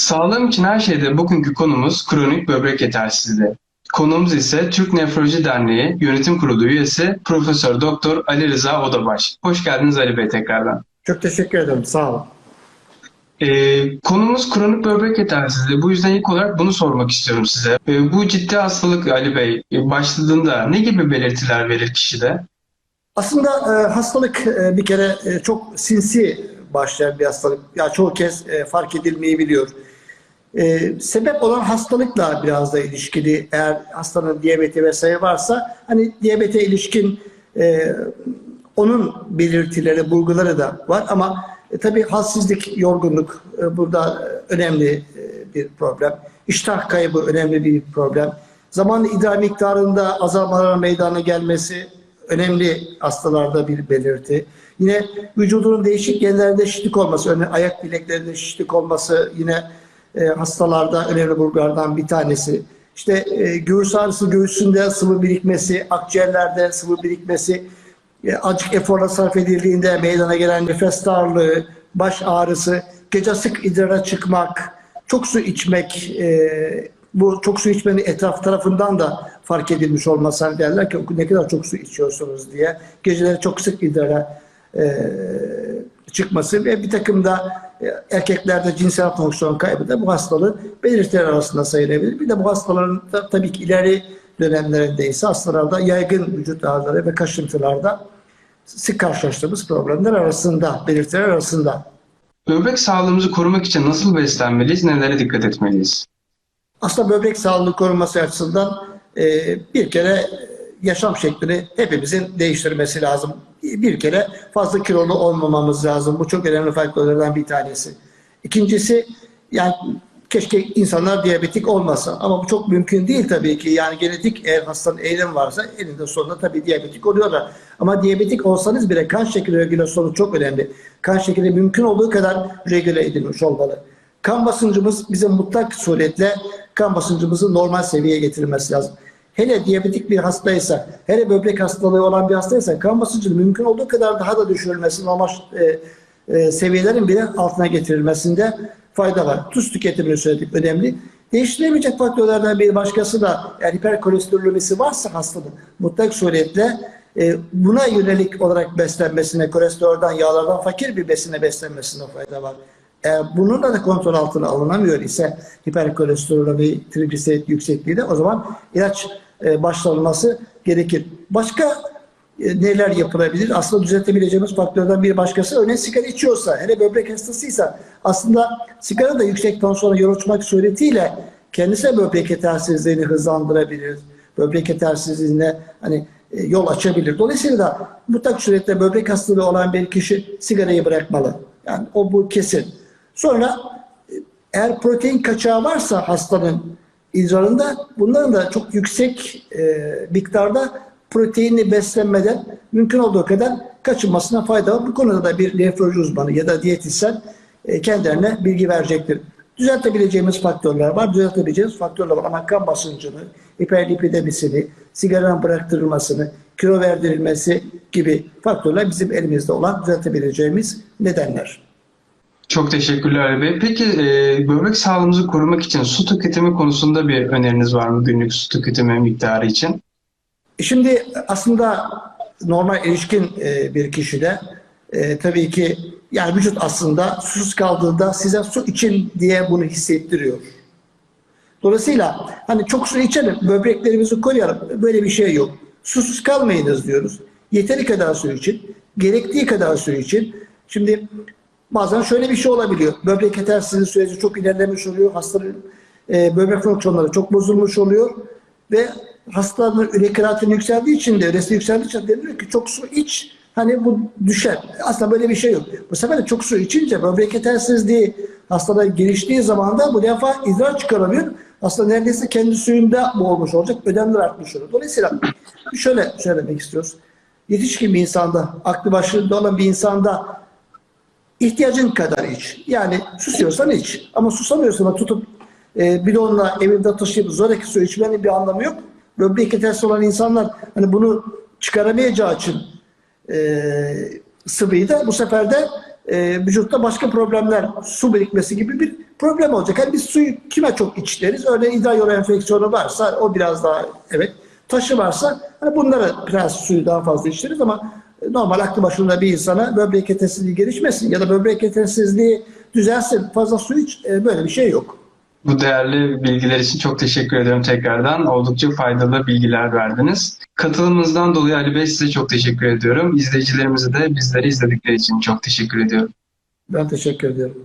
Sağlığım için her şeyde bugünkü konumuz kronik böbrek yetersizliği. Konuğumuz ise Türk Nefroloji Derneği Yönetim Kurulu üyesi Profesör Doktor Ali Rıza Odabaş. Hoş geldiniz Ali Bey tekrardan. Çok teşekkür ederim. Sağ olun. Ee, konumuz kronik böbrek yetersizliği. Bu yüzden ilk olarak bunu sormak istiyorum size. Ee, bu ciddi hastalık Ali Bey e, başladığında ne gibi belirtiler verir kişide? Aslında e, hastalık e, bir kere e, çok sinsi başlayan bir hastalık. Ya çoğu kez e, fark edilmeyebiliyor. E, sebep olan hastalıkla biraz da ilişkili. Eğer hastanın diyabeti vesaire varsa hani diyabete ilişkin e, onun belirtileri, bulguları da var ama e, tabii halsizlik, yorgunluk e, burada önemli e, bir problem. İştah kaybı önemli bir problem. Zamanla idrar miktarında azalmaların meydana gelmesi önemli hastalarda bir belirti. Yine vücudunun değişik yerlerinde şişlik olması, örneğin ayak bileklerinde şişlik olması yine e, hastalarda önemli bulgulardan bir tanesi. İşte e, göğüs ağrısı, göğsünde sıvı birikmesi, akciğerlerde sıvı birikmesi, e, acık eforla sarf edildiğinde meydana gelen nefes darlığı, baş ağrısı, gece sık idrara çıkmak, çok su içmek, bu çok su içmenin etraf tarafından da fark edilmiş olması hani derler ki ne kadar çok su içiyorsunuz diye. Geceleri çok sık idrara çıkması ve bir takım da erkeklerde cinsel fonksiyon kaybı da bu hastalığın belirtiler arasında sayılabilir. Bir de bu hastaların da tabii ki ileri dönemlerinde ise hastalarda yaygın vücut ağrıları ve kaşıntılarda sık karşılaştığımız problemler arasında, belirtiler arasında. Böbrek sağlığımızı korumak için nasıl beslenmeliyiz, nelere dikkat etmeliyiz? Aslında böbrek sağlığı korunması açısından e, bir kere yaşam şeklini hepimizin değiştirmesi lazım. Bir kere fazla kilolu olmamamız lazım. Bu çok önemli faktörlerden bir tanesi. İkincisi yani keşke insanlar diyabetik olmasa ama bu çok mümkün değil tabii ki. Yani genetik eğer hastanın eğilim varsa elinde sonunda tabii diyabetik oluyorlar. Ama diyabetik olsanız bile kan şekeri regülasyonu çok önemli. Kan şekeri mümkün olduğu kadar regüle edilmiş olmalı. Kan basıncımız bizim mutlak suretle kan basıncımızı normal seviyeye getirilmesi lazım. Hele diyabetik bir hastaysa, hele böbrek hastalığı olan bir hastaysa kan basıncının mümkün olduğu kadar daha da düşürülmesi, normal e, e, seviyelerin bile altına getirilmesinde fayda var. Tuz tüketimini söyledik önemli. Değiştiremeyecek faktörlerden bir başkası da eğer hiperkolesterolemisi varsa hastanın mutlak suretle e, buna yönelik olarak beslenmesine, kolesterolden, yağlardan fakir bir besine beslenmesine fayda var. Eğer bununla da kontrol altına alınamıyor ise hiperkolesterolemi, trigliserit yüksekliği de o zaman ilaç e, başlanması gerekir. Başka e, neler yapılabilir? Aslında düzeltebileceğimiz faktörden bir başkası örneğin sigara içiyorsa, hele böbrek hastasıysa aslında sigara da yüksek tansiyona yol suretiyle kendisi de böbrek yetersizliğini hızlandırabilir. Böbrek yetersizliğine hani e, yol açabilir. Dolayısıyla mutlak suretle böbrek hastalığı olan bir kişi sigarayı bırakmalı. Yani o bu kesin. Sonra eğer protein kaçağı varsa hastanın idrarında bunların da çok yüksek e, miktarda proteinli beslenmeden mümkün olduğu kadar kaçınmasına fayda var. Bu konuda da bir nefroloji uzmanı ya da diyetisyen e, kendilerine bilgi verecektir. Düzeltebileceğimiz faktörler var. Düzeltebileceğimiz faktörler var ama kan basıncını, hiperlipidemisini, sigaranın bıraktırılmasını, kilo verdirilmesi gibi faktörler bizim elimizde olan düzeltebileceğimiz nedenler. Çok teşekkürler Ali Bey. Peki e, böbrek sağlığımızı korumak için su tüketimi konusunda bir öneriniz var mı günlük su tüketimi miktarı için? Şimdi aslında normal erişkin e, bir kişide e, tabii ki yani vücut aslında susuz kaldığında size su için diye bunu hissettiriyor. Dolayısıyla hani çok su içelim, böbreklerimizi koruyalım. Böyle bir şey yok. Susuz kalmayınız diyoruz. Yeteri kadar su için, gerektiği kadar su için. Şimdi bazen şöyle bir şey olabiliyor. Böbrek yetersizliği süreci çok ilerlemiş oluyor. Hastanın e, böbrek fonksiyonları çok bozulmuş oluyor ve hastaların üre kreatini yükseldiği için de üresi yükseldiği için deniliyor ki çok su iç hani bu düşer. Aslında böyle bir şey yok. Bu sefer de çok su içince böbrek yetersizliği hastada geliştiği zaman da bu defa idrar çıkaramıyor. Aslında neredeyse kendi suyunda boğulmuş olacak. Ödemler artmış olur. Dolayısıyla şöyle söylemek istiyoruz. Yetişkin bir insanda, aklı başında olan bir insanda ihtiyacın kadar iç. Yani susuyorsan iç. Ama susamıyorsan tutup e, bidonla evinde taşıyıp zoraki su içmenin bir anlamı yok. Böbrek yetersiz olan insanlar hani bunu çıkaramayacağı için e, sıvıyı da bu sefer de e, vücutta başka problemler, su birikmesi gibi bir problem olacak. Yani biz suyu kime çok içleriz? Örneğin idrar yolu enfeksiyonu varsa o biraz daha evet. Taşı varsa hani bunlara biraz suyu daha fazla içeriz ama normal aklı başında bir insana böbrek yetensizliği gelişmesin ya da böbrek yetensizliği düzelsin fazla su iç e, böyle bir şey yok. Bu değerli bilgiler için çok teşekkür ederim tekrardan. Oldukça faydalı bilgiler verdiniz. Katılımınızdan dolayı Ali Bey size çok teşekkür ediyorum. İzleyicilerimize de bizleri izledikleri için çok teşekkür ediyorum. Ben teşekkür ediyorum.